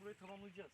burayı tamamlayacağız.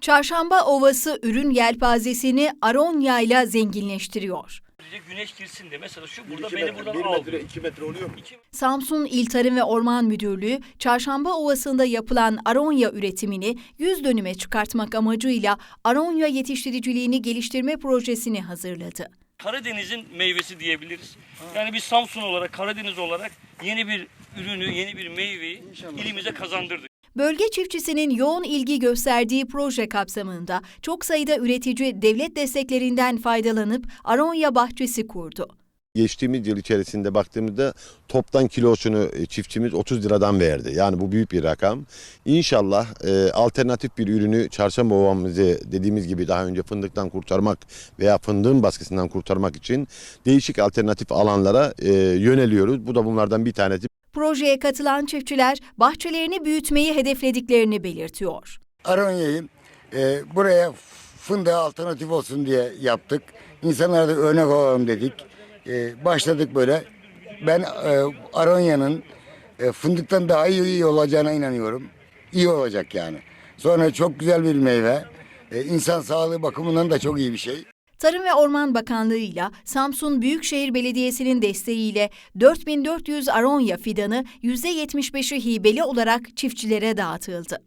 Çarşamba Ovası ürün yelpazesini Aronya ile zenginleştiriyor. Güneş girsin de mesela şu burada İki beni metre, buradan bir aldı. metre, iki metre oluyor mu? Samsun İl Tarım ve Orman Müdürlüğü, Çarşamba Ovası'nda yapılan aronya üretimini 100 dönüme çıkartmak amacıyla aronya yetiştiriciliğini geliştirme projesini hazırladı. Karadeniz'in meyvesi diyebiliriz. Yani biz Samsun olarak, Karadeniz olarak yeni bir ürünü, yeni bir meyveyi ilimize kazandırdık. Bölge çiftçisinin yoğun ilgi gösterdiği proje kapsamında çok sayıda üretici devlet desteklerinden faydalanıp aronya bahçesi kurdu. Geçtiğimiz yıl içerisinde baktığımızda toptan kilosunu e, çiftçimiz 30 liradan verdi. Yani bu büyük bir rakam. İnşallah e, alternatif bir ürünü çarşamba ovamızı dediğimiz gibi daha önce fındıktan kurtarmak veya fındığın baskısından kurtarmak için değişik alternatif alanlara e, yöneliyoruz. Bu da bunlardan bir tanesi. Projeye katılan çiftçiler bahçelerini büyütmeyi hedeflediklerini belirtiyor. Aronya'yı e, buraya fındığa alternatif olsun diye yaptık. İnsanlara da örnek olalım dedik e, başladık böyle. Ben e, Aronya'nın e, fındıktan daha iyi, iyi olacağına inanıyorum. İyi olacak yani. Sonra çok güzel bir meyve. E, insan sağlığı bakımından da çok iyi bir şey. Tarım ve Orman Bakanlığı ile Samsun Büyükşehir Belediyesi'nin desteğiyle 4400 aronya fidanı %75'i hibeli olarak çiftçilere dağıtıldı.